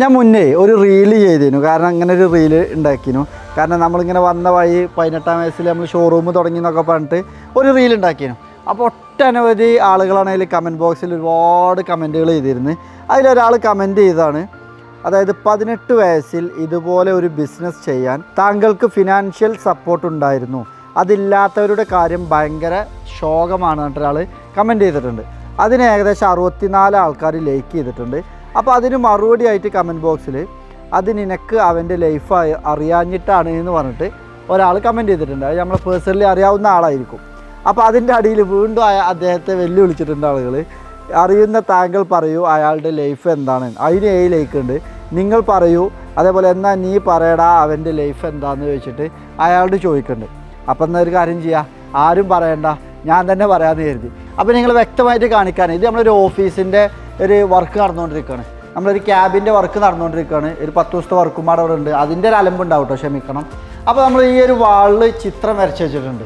ഞാൻ മുന്നേ ഒരു റീൽ ചെയ്തിരുന്നു. കാരണം അങ്ങനെ ഒരു റീൽ ഉണ്ടാക്കിയിരുന്നു കാരണം നമ്മളിങ്ങനെ വന്ന വഴി പതിനെട്ടാം വയസ്സിൽ നമ്മൾ ഷോറൂം തുടങ്ങി എന്നൊക്കെ പറഞ്ഞിട്ട് ഒരു റീൽ ഉണ്ടാക്കിയിരുന്നു അപ്പോൾ ഒട്ടനവധി ആളുകളാണെങ്കിൽ കമന്റ് ബോക്സിൽ ഒരുപാട് കമന്റുകൾ ചെയ്തിരുന്നു. അതിലൊരാൾ കമന്റ് ചെയ്താണ് അതായത് പതിനെട്ട് വയസ്സിൽ ഇതുപോലെ ഒരു ബിസിനസ് ചെയ്യാൻ താങ്കൾക്ക് ഫിനാൻഷ്യൽ സപ്പോർട്ട് ഉണ്ടായിരുന്നു. അതില്ലാത്തവരുടെ കാര്യം ഭയങ്കര ശോകമാണ് എന്നിട്ടൊരാൾ കമന്റ് ചെയ്തിട്ടുണ്ട്. അതിന് ഏകദേശം അറുപത്തിനാല് ആൾക്കാർ ലൈക്ക് ചെയ്തിട്ടുണ്ട്. അപ്പോൾ അതിന് മറുപടി ആയിട്ട് കമന്റ് ബോക്സിൽ അത് നിനക്ക് അവന്റെ ലൈഫ് അറിയാഞ്ഞിട്ടാണ് എന്ന് പറഞ്ഞിട്ട് ഒരാൾ കമന്റ് ചെയ്തിട്ടുണ്ട്. അത് നമ്മളെ പേഴ്സണലി അറിയാവുന്ന ആളായിരിക്കും. അപ്പോൾ അതിന്റെ അടിയിൽ വീണ്ടും അദ്ദേഹത്തെ വെല്ലുവിളിച്ചിട്ടുണ്ട് ആളുകൾ അറിയുന്ന താങ്കൾ പറയൂ അയാളുടെ ലൈഫ് എന്താണ്. അതിന് ഏഴ് ലൈക്ക് ഉണ്ട്. നിങ്ങൾ പറയൂ അതേപോലെ എന്നാൽ നീ പറയടാ അവന്റെ ലൈഫ് എന്താണെന്ന് ചോദിച്ചിട്ട് അയാളോട് ചോദിക്കുന്നുണ്ട്. അപ്പം എന്നാൽ ഒരു കാര്യം ചെയ്യാം? ആരും പറയണ്ട. ഞാൻ തന്നെ പറയാമെന്ന് കരുതി. അപ്പോൾ നിങ്ങൾ വ്യക്തമായിട്ട് കാണിക്കാൻ ഇത് നമ്മളൊരു ഓഫീസിന്റെ ഒരു വർക്ക് നടന്നുകൊണ്ടിരിക്കുകയാണ്. നമ്മളൊരു ക്യാബിന്റെ വർക്ക് നടന്നുകൊണ്ടിരിക്കുകയാണ്. ഒരു പത്ത് ദിവസത്തെ വർക്കും പാടെ അവിടെ ഉണ്ട്. അതിന്റെ ഒരു അലമ്പുണ്ടാവും കേട്ടോ ക്ഷമിക്കണം. അപ്പോൾ നമ്മൾ ഈ ഒരു വാളിൽ ചിത്രം വരച്ച് വെച്ചിട്ടുണ്ട്.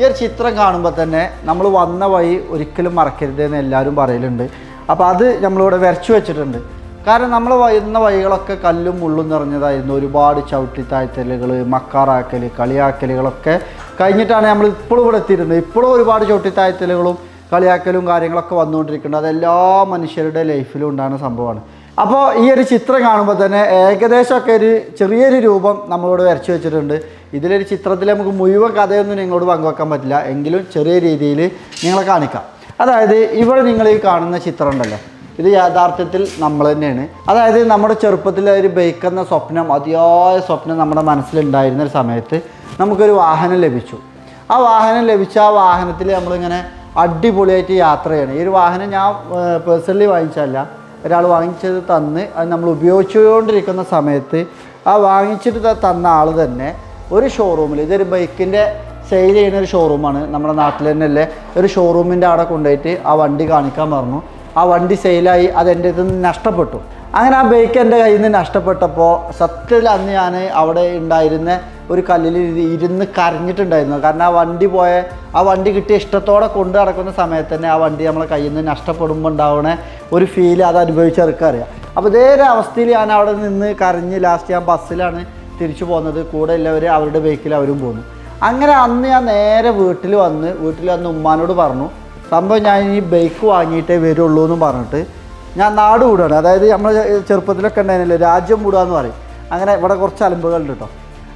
ഈ ഒരു ചിത്രം കാണുമ്പോൾ തന്നെ നമ്മൾ വന്ന വഴി ഒരിക്കലും മറക്കരുത് എന്ന് എല്ലാവരും പറയലുണ്ട്. അപ്പോൾ അത് നമ്മളിവിടെ വരച്ചു വെച്ചിട്ടുണ്ട്. കാരണം നമ്മൾ വരുന്ന വഴികളൊക്കെ കല്ലും മുള്ളും നിറഞ്ഞതായിരുന്നു. ഒരുപാട് ചവിട്ടി താഴ്ത്തലുകൾ മക്കാറാക്കൽ കളിയാക്കലുകളൊക്കെ കഴിഞ്ഞിട്ടാണ് നമ്മൾ ഇപ്പോഴും ഇവിടെ എത്തിയിരുന്നത്. ഇപ്പോഴും ഒരുപാട് ചവിട്ടി താഴ്ത്തലുകളും കളിയാക്കലും കാര്യങ്ങളൊക്കെ വന്നുകൊണ്ടിരിക്കുന്നത് അതെല്ലാ മനുഷ്യരുടെ ലൈഫിലും ഉണ്ടാകുന്ന സംഭവമാണ്. അപ്പോൾ ഈ ഒരു ചിത്രം കാണുമ്പോൾ തന്നെ ഏകദേശമൊക്കെ ഒരു ചെറിയൊരു രൂപം നമ്മളോട് വരച്ചു വെച്ചിട്ടുണ്ട്. ഇതിലൊരു ചിത്രത്തിൽ നമുക്ക് മുഴുവൻ കഥയൊന്നും നിങ്ങളോട് പങ്കുവെക്കാൻ പറ്റില്ല. എങ്കിലും ചെറിയ രീതിയിൽ നിങ്ങളെ കാണിക്കാം. അതായത് ഇവിടെ നിങ്ങൾ ഈ കാണുന്ന ചിത്രം ഉണ്ടല്ലോ. ഇത് യാഥാർത്ഥ്യത്തിൽ നമ്മൾ തന്നെയാണ്. അതായത് നമ്മുടെ ചെറുപ്പത്തിൽ ഒരു ബൈക്ക് എന്ന സ്വപ്നം അതിയായ സ്വപ്നം നമ്മുടെ മനസ്സിലുണ്ടായിരുന്ന ഒരു സമയത്ത് നമുക്കൊരു വാഹനം ലഭിച്ചു. ആ വാഹനം ലഭിച്ച ആ വാഹനത്തിൽ നമ്മളിങ്ങനെ അടിപൊളിയായിട്ട് യാത്ര ചെയ്യണം ഈ ഒരു വാഹനം ഞാൻ പേഴ്സണലി വാങ്ങിച്ചല്ല ഒരാൾ വാങ്ങിച്ചത് തന്ന് അത് നമ്മൾ ഉപയോഗിച്ചുകൊണ്ടിരിക്കുന്ന സമയത്ത് ആ വാങ്ങിച്ചിട്ട് തന്ന ആൾ തന്നെ ഒരു ഷോറൂമിൽ ഇതൊരു ബൈക്കിന്റെ സെയിൽ ചെയ്യുന്ന ഒരു ഷോറൂമാണ് നമ്മുടെ നാട്ടിൽ തന്നെയല്ലേ ഒരു ഷോറൂമിന്റെ അവിടെ കൊണ്ടുപോയിട്ട് ആ വണ്ടി കാണിക്കാൻ പറഞ്ഞു. ആ വണ്ടി സെയിലായി അത് എന്റെ ഇതിൽ നിന്ന് നഷ്ടപ്പെട്ടു. അങ്ങനെ ആ ബൈക്ക് എന്റെ കയ്യിൽ നിന്ന് നഷ്ടപ്പെട്ടപ്പോൾ സത്യത്തിൽ അന്ന് ഞാൻ അവിടെ ഉണ്ടായിരുന്ന ഒരു കല്ലിൽ ഇരു- ഇരുന്ന് കരഞ്ഞിട്ടുണ്ടായിരുന്നു. കാരണം ആ വണ്ടി പോയ ആ വണ്ടി കിട്ടിയ ഇഷ്ടത്തോടെ കൊണ്ടു നടക്കുന്ന സമയത്ത് തന്നെ ആ വണ്ടി നമ്മളെ കയ്യിൽ നിന്ന് നഷ്ടപ്പെടുമ്പോൾ ഉണ്ടാവുന്ന ഒരു ഫീൽ അത് അനുഭവിച്ചെടുക്കാറിയാം അപ്പോൾ ഇതേ ഒരു അവസ്ഥയിൽ ഞാൻ അവിടെ നിന്ന് കരഞ്ഞ് ലാസ്റ്റ് ഞാൻ ബസ്സിലാണ് തിരിച്ചു പോകുന്നത് കൂടെ ഉള്ളവർ അവരുടെ ബൈക്കിൽ അവരും പോന്നു. അങ്ങനെ അന്ന് ഞാൻ നേരെ വീട്ടിൽ വന്ന് വീട്ടിൽ വന്ന് ഉമ്മാനോട് പറഞ്ഞു സംഭവം ഞാൻ ഈ ബൈക്ക് വാങ്ങിയിട്ടേ വരുള്ളൂ എന്ന് പറഞ്ഞിട്ട് ഞാൻ നാട് കൂടുകയാണ് അതായത് നമ്മൾ ചെറുപ്പത്തിലൊക്കെ ഉണ്ടായിരുന്നില്ല രാജ്യം കൂടുക എന്ന് പറയും. അങ്ങനെ ഇവിടെ കുറച്ച് അലമ്പുകളുണ്ട് കേട്ടോ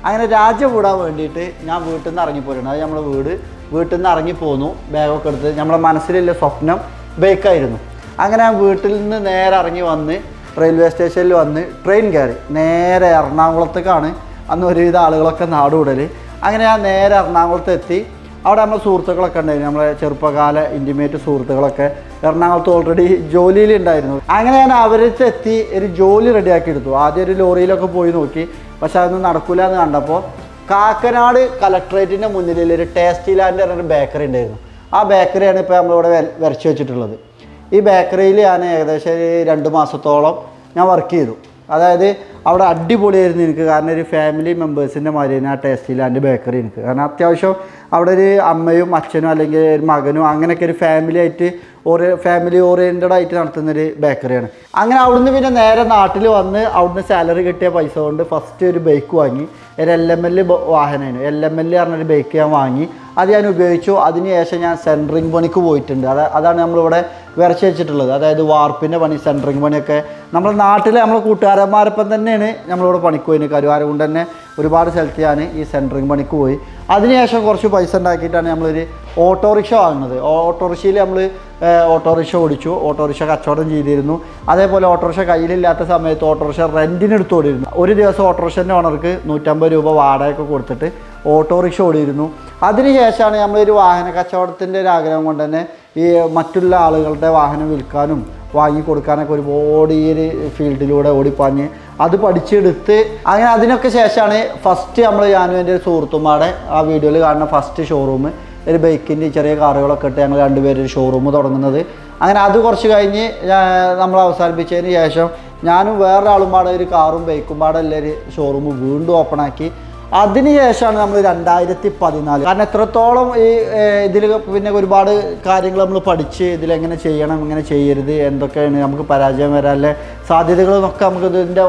അങ്ങനെ രാജ്യം കൂടാൻ വേണ്ടിയിട്ട് ഞാൻ വീട്ടിൽ നിന്ന് ഇറങ്ങി ഇറങ്ങിപ്പോയിട്ടുണ്ട് അത് നമ്മുടെ വീട് വീട്ടിൽ നിന്ന് ഇറങ്ങി ഇറങ്ങിപ്പോന്നു ബാഗൊക്കെ എടുത്ത് നമ്മുടെ മനസ്സിലുള്ള സ്വപ്നം ബൈക്കായിരുന്നു അങ്ങനെ ഞാൻ വീട്ടിൽ നിന്ന് നേരെ ഇറങ്ങി വന്ന് റെയിൽവേ സ്റ്റേഷനിൽ വന്ന് ട്രെയിൻ കയറി. നേരെ എറണാകുളത്തേക്കാണ് അന്ന് ഒരുവിധ ആളുകളൊക്കെ നാടുകൂടൽ അങ്ങനെ ഞാൻ നേരെ എറണാകുളത്ത് എത്തി അവിടെ നമ്മുടെ സുഹൃത്തുക്കളൊക്കെ ഉണ്ടായിരുന്നു. നമ്മളെ ചെറുപ്പകാല ഇന്റിമേറ്റ് സുഹൃത്തുക്കളൊക്കെ. എറണാകുളത്ത് ഓൾറെഡി ജോലിയിലുണ്ടായിരുന്നു അങ്ങനെ ഞാൻ അവരടുത്ത് എത്തി ഒരു ജോലി റെഡിയാക്കി എടുത്തു. ആദ്യം ഒരു ലോറിയിലൊക്കെ പോയി നോക്കി. പക്ഷെ അതൊന്നും നടക്കില്ല എന്ന് കണ്ടപ്പോൾ കാക്കനാട് കലക്ട്രേറ്റിന്റെ മുന്നിൽ ഒരു ടേസ്റ്റി ലാൻഡ് പറഞ്ഞൊരു ബേക്കറി ഉണ്ടായിരുന്നു. ആ ബേക്കറിയാണ് ഇപ്പോൾ നമ്മളിവിടെ വരച്ചു വെച്ചിട്ടുള്ളത്. ഈ ബേക്കറിയിൽ ഞാൻ ഏകദേശം രണ്ട് മാസത്തോളം ഞാൻ വർക്ക് ചെയ്തു. അതായത് അവിടെ അടിപൊളിയായിരുന്നു എനിക്ക്. കാരണം ഒരു ഫാമിലി മെമ്പേഴ്സിന്റെ മാതിരി ആ ടേസ്റ്റി ലാൻഡ് ബേക്കറി എനിക്ക്. കാരണം അത്യാവശ്യം അവിടെ ഒരു അമ്മയും അച്ഛനും അല്ലെങ്കിൽ ഒരു മകനും അങ്ങനെയൊക്കെ ഒരു ഫാമിലി ആയിട്ട് ഒരു ഫാമിലി ഓറിയന്റഡ് ആയിട്ട് നടത്തുന്നൊരു ബേക്കറിയാണ് അങ്ങനെ അവിടുന്ന് പിന്നെ നേരെ നാട്ടിൽ വന്ന് അവിടുന്ന് സാലറി കിട്ടിയ പൈസ കൊണ്ട് ഫസ്റ്റ് ഒരു ബൈക്ക് വാങ്ങി. ഒരു എൽ എം എൽ വാഹനമായിരുന്നു എൽ എം എൽ പറഞ്ഞൊരു ബൈക്ക് ഞാൻ വാങ്ങി. അത് ഞാൻ ഉപയോഗിച്ചു. അതിനുശേഷം ഞാൻ സെൻട്രിങ് പണിക്ക് പോയിട്ടുണ്ട്. അത് അതാണ് നമ്മളിവിടെ വരച്ച് വെച്ചിട്ടുള്ളത്. അതായത് വാർപ്പിന്റെ പണി സെന്ററിങ് പണിയൊക്കെ നമ്മുടെ നാട്ടിലെ നമ്മളെ കൂട്ടുകാരന്മാരൊപ്പം തന്നെയാണ് നമ്മളിവിടെ പണിക്ക് പോയിന്. കരുവാരം കൊണ്ട് തന്നെ ഒരുപാട് സ്ഥലത്ത് ഞാൻ ഈ സെന്ററിങ് പണിക്ക് പോയി. അതിനുശേഷം കുറച്ച് പൈസ ഉണ്ടാക്കിയിട്ടാണ് നമ്മളൊരു ഓട്ടോറിക്ഷ വാങ്ങുന്നത്. ഓട്ടോറിക്ഷയിൽ നമ്മൾ ഓട്ടോറിക്ഷ ഓടിച്ചു. ഓട്ടോറിക്ഷ കച്ചവടം ചെയ്തിരുന്നു. അതേപോലെ ഓട്ടോറിക്ഷ കയ്യിലില്ലാത്ത സമയത്ത് ഓട്ടോറിക്ഷ റെന്റിന് എടുത്ത് ഓടിയിരുന്നു. ഒരു ദിവസം ഓട്ടോറിക്ഷന്റെ ഓണർക്ക് നൂറ്റമ്പത് രൂപ വാടകയൊക്കെ കൊടുത്തിട്ട് ഓട്ടോറിക്ഷ ഓടിയിരുന്നു. അതിനുശേഷമാണ് നമ്മളൊരു വാഹന കച്ചവടത്തിന്റെ ഒരു ആഗ്രഹം കൊണ്ട് തന്നെ ഈ മറ്റുള്ള ആളുകളുടെ വാഹനം വിൽക്കാനും വാങ്ങിക്കൊടുക്കാനൊക്കെ ഒരുപാട് ഈ ഒരു ഫീൽഡിലൂടെ ഓടിപ്പാഞ്ഞ് അത് പഠിച്ചെടുത്ത് അങ്ങനെ അതിനൊക്കെ ശേഷമാണ് ഫസ്റ്റ് നമ്മൾ ഞാനും എന്റെ ഒരു ആ വീഡിയോയിൽ കാണുന്ന ഫസ്റ്റ് ഷോറൂം ഒരു ബൈക്കിന്റെ ചെറിയ കാറുകളൊക്കെ ഇട്ട് ഞങ്ങൾ രണ്ടുപേരും ഷോറൂം തുടങ്ങുന്നത്. അങ്ങനെ അത് കുറച്ച് കഴിഞ്ഞ് നമ്മൾ അവസാനിപ്പിച്ചതിന് ശേഷം ഞാനും വേറൊരാളും പാടെ ഒരു കാറും ബൈക്കും പാടെ എല്ലാവരും ഷോറൂം വീണ്ടും ഓപ്പൺ ആക്കി. അതിനുശേഷമാണ് നമ്മൾ രണ്ടായിരത്തി പതിനാല് കാരണം എത്രത്തോളം ഈ ഇതിൽ പിന്നെ ഒരുപാട് കാര്യങ്ങൾ നമ്മൾ പഠിച്ച് ഇതിലെങ്ങനെ ചെയ്യണം എങ്ങനെ ചെയ്യരുത് എന്തൊക്കെയാണ് നമുക്ക് പരാജയം വരാനുള്ള സാധ്യതകളെന്നൊക്കെ നമുക്ക് ഇതിന്റെ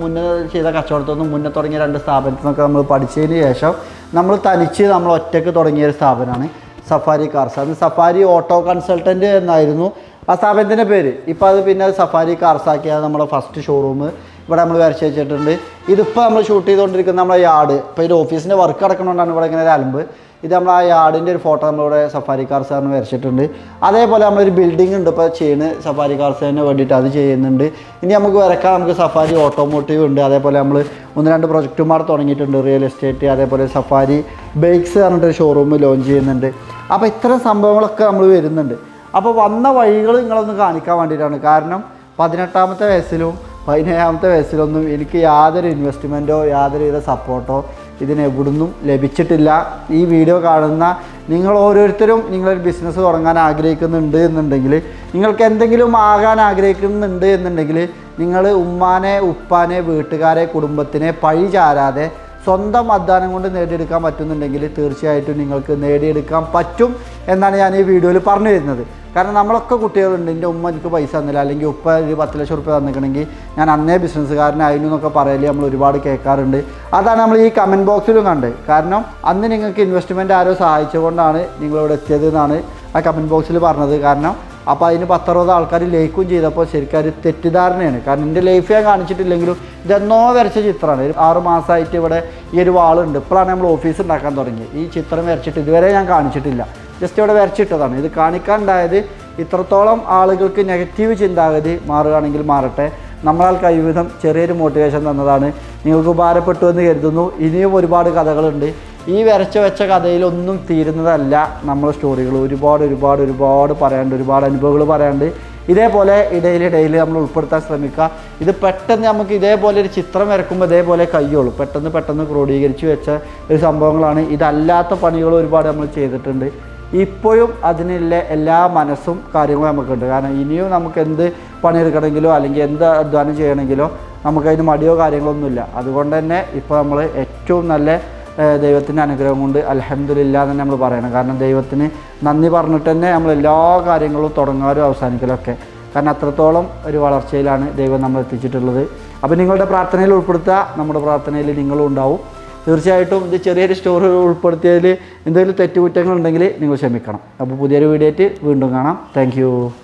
മുന്നേ ചെയ്ത കച്ചവടത്തൊന്നും മുന്നേ തുടങ്ങിയ രണ്ട് സ്ഥാപനത്തിൽ നിന്നൊക്കെ നമ്മൾ പഠിച്ചതിന് ശേഷം നമ്മൾ തനിച്ച് നമ്മൾ ഒറ്റയ്ക്ക് തുടങ്ങിയ ഒരു സ്ഥാപനമാണ് സഫാരി കാർസ് അത് സഫാരി ഓട്ടോ കൺസൾട്ടന്റ് എന്നായിരുന്നു ആ സ്ഥാപനത്തിന്റെ പേര്. ഇപ്പോൾ അത് പിന്നെ സഫാരി കാർസ് ആക്കിയത് നമ്മുടെ ഫസ്റ്റ് ഷോറൂം. ഇവിടെ നമ്മൾ വരച്ച് വെച്ചിട്ടുണ്ട്. ഇതിപ്പോൾ നമ്മൾ ഷൂട്ട് ചെയ്തുകൊണ്ടിരിക്കുന്ന നമ്മുടെ യാർഡ് ഇപ്പോൾ ഒരു ഓഫീസിന്റെ വർക്ക് നടക്കണോണ്ടാണ് ഇവിടെ ഇങ്ങനെ ഒരു അലമ്പ്. ഇത് നമ്മൾ ആ യാർഡിന്റെ ഒരു ഫോട്ടോ നമ്മളിവിടെ സഫാരി കാർ സാറിന് വരച്ചിട്ടുണ്ട്. അതേപോലെ നമ്മളൊരു ബിൽഡിംഗ് ഉണ്ട്. ഇപ്പോൾ ചെയ്യുന്നത് സഫാരി കാർ കാർസിന് വേണ്ടിയിട്ട് അത് ചെയ്യുന്നുണ്ട്. ഇനി നമുക്ക് വരക്കാൻ നമുക്ക് സഫാരി ഓട്ടോമോട്ടീവ് ഉണ്ട്. അതേപോലെ നമ്മൾ ഒന്ന് രണ്ട് പ്രൊജക്റ്റുമാർ തുടങ്ങിയിട്ടുണ്ട്. റിയൽ എസ്റ്റേറ്റ് അതേപോലെ സഫാരി ബൈക്സ് പറഞ്ഞിട്ട് ഷോറൂം ലോഞ്ച് ചെയ്യുന്നുണ്ട്. അപ്പോൾ ഇത്തരം സംഭവങ്ങളൊക്കെ നമ്മൾ വരുന്നുണ്ട്. അപ്പോൾ വന്ന വഴികൾ നിങ്ങളൊന്ന് കാണിക്കാൻ വേണ്ടിയിട്ടാണ്. കാരണം പതിനെട്ടാമത്തെ വയസ്സിലും പതിനേഴാമത്തെ വയസ്സിലൊന്നും എനിക്ക് യാതൊരു ഇൻവെസ്റ്റ്മെന്റോ യാതൊരുവിധ സപ്പോർട്ടോ ഇതിന് എവിടുന്നും ലഭിച്ചിട്ടില്ല. ഈ വീഡിയോ കാണുന്ന നിങ്ങൾ ഓരോരുത്തരും നിങ്ങളൊരു ബിസിനസ് തുടങ്ങാൻ ആഗ്രഹിക്കുന്നുണ്ട് എന്നുണ്ടെങ്കിൽ നിങ്ങൾക്ക് എന്തെങ്കിലും ആകാൻ ആഗ്രഹിക്കുന്നുണ്ട് എന്നുണ്ടെങ്കിൽ നിങ്ങൾ ഉമ്മാനെ ഉപ്പാനെ വീട്ടുകാരെ കുടുംബത്തിനെ പഴി ചാരാതെ സ്വന്തം അധ്വാനം കൊണ്ട് നേടിയെടുക്കാൻ പറ്റുന്നുണ്ടെങ്കിൽ തീർച്ചയായിട്ടും നിങ്ങൾക്ക് നേടിയെടുക്കാൻ പറ്റും എന്നാണ് ഞാൻ ഈ വീഡിയോയിൽ പറഞ്ഞു തരുന്നത് കാരണം നമ്മളൊക്കെ കുട്ടികളുണ്ട് എന്റെ ഉമ്മ എനിക്ക് പൈസ തന്നില്ല അല്ലെങ്കിൽ ഉപ്പ ഒരു പത്ത് ലക്ഷം റുപ്യ തന്നിക്കണമെങ്കിൽ ഞാൻ അന്നേ ബിസിനസ്സുകാരനായിരുന്നു എന്നൊക്കെ പറയലേ നമ്മൾ ഒരുപാട് കേൾക്കാറുണ്ട്. അതാണ് നമ്മൾ ഈ കമന്റ് ബോക്സിലും കണ്ടത് കാരണം അന്ന് നിങ്ങൾക്ക് ഇൻവെസ്റ്റ്മെന്റ് ആരോ സഹായിച്ചുകൊണ്ടാണ് നിങ്ങളിവിടെ എത്തിയത് എന്നാണ് ആ കമന്റ് ബോക്സിൽ പറഞ്ഞത്. കാരണം അപ്പോൾ അതിന് പത്തറുപത് ആൾക്കാർ ലൈക്കും ചെയ്തപ്പോൾ ശരിക്കും ഒരു തെറ്റിദ്ധാരണയാണ്. കാരണം എന്റെ ലൈഫ് ഞാൻ കാണിച്ചിട്ടില്ലെങ്കിലും ഇതെന്നോ വരച്ച ചിത്രമാണ്. ഒരു ആറ് മാസമായിട്ട് ഇവിടെ ഈ ഒരു വാളുണ്ട്. ഇപ്പോഴാണ് നമ്മൾ ഓഫീസ് ഉണ്ടാക്കാൻ തുടങ്ങി ഈ ചിത്രം വരച്ചിട്ട് ഇതുവരെ ഞാൻ കാണിച്ചിട്ടില്ല. ജസ്റ്റ് ഇവിടെ വരച്ചിട്ടതാണ്. ഇത് കാണിക്കാണ്ടായത് ഇത്രത്തോളം ആളുകൾക്ക് നെഗറ്റീവ് ചിന്താഗതി മാറുകയാണെങ്കിൽ മാറട്ടെ. നമ്മളാൽ കഴിവിധം ചെറിയൊരു മോട്ടിവേഷൻ തന്നതാണ്. നിങ്ങൾക്ക് ഉപകാരപ്പെട്ടു എന്ന് കരുതുന്നു. ഇനിയും ഒരുപാട് കഥകളുണ്ട്. ഈ വരച്ച വെച്ച കഥയിലൊന്നും തീരുന്നതല്ല നമ്മളെ സ്റ്റോറികൾ. ഒരുപാട് ഒരുപാട് ഒരുപാട് പറയാണ്ട് ഒരുപാട് അനുഭവങ്ങൾ പറയാണ്ട് ഇതേപോലെ ഇടയിലിടയിൽ നമ്മൾ ഉൾപ്പെടുത്താൻ ശ്രമിക്കുക. ഇത് പെട്ടെന്ന് നമുക്ക് ഇതേപോലെ ഒരു ചിത്രം വരക്കുമ്പോൾ ഇതേപോലെ കയ്യുള്ളൂ പെട്ടെന്ന് പെട്ടെന്ന് ക്രോഡീകരിച്ച് വെച്ച ഒരു സംഭവങ്ങളാണ്. ഇതല്ലാത്ത പണികൾ ഒരുപാട് നമ്മൾ ചെയ്തിട്ടുണ്ട്. ഇപ്പോഴും അതിനുള്ള എല്ലാ മനസ്സും കാര്യങ്ങളും നമുക്കുണ്ട്. കാരണം ഇനിയും നമുക്ക് എന്ത് പണിയെടുക്കണമെങ്കിലോ അല്ലെങ്കിൽ എന്ത് അധ്വാനം ചെയ്യണമെങ്കിലോ നമുക്കതിന് മടിയോ കാര്യങ്ങളൊന്നുമില്ല. അതുകൊണ്ട് തന്നെ ഇപ്പോൾ നമ്മൾ ഏറ്റവും നല്ല ദൈവത്തിന്റെ അനുഗ്രഹം കൊണ്ട് അലഹമില്ല എന്ന് നമ്മൾ പറയണം. കാരണം ദൈവത്തിന് നന്ദി പറഞ്ഞിട്ട് തന്നെ നമ്മൾ എല്ലാ കാര്യങ്ങളും തുടങ്ങാനും അവസാനിക്കലും ഒക്കെ കാരണം അത്രത്തോളം ഒരു വളർച്ചയിലാണ് ദൈവം നമ്മൾ എത്തിച്ചിട്ടുള്ളത്. അപ്പോൾ നിങ്ങളുടെ പ്രാർത്ഥനയിൽ ഉൾപ്പെടുത്തുക. നമ്മുടെ പ്രാർത്ഥനയിൽ നിങ്ങളും ഉണ്ടാവും. തീർച്ചയായിട്ടും ഇത് ചെറിയൊരു സ്റ്റോറി ഉൾപ്പെടുത്തിയതിൽ എന്തെങ്കിലും തെറ്റുകുറ്റങ്ങളുണ്ടെങ്കിൽ നിങ്ങൾ ക്ഷമിക്കണം. അപ്പോൾ പുതിയൊരു വീഡിയോ ആയിട്ട് വീണ്ടും കാണാം. താങ്ക്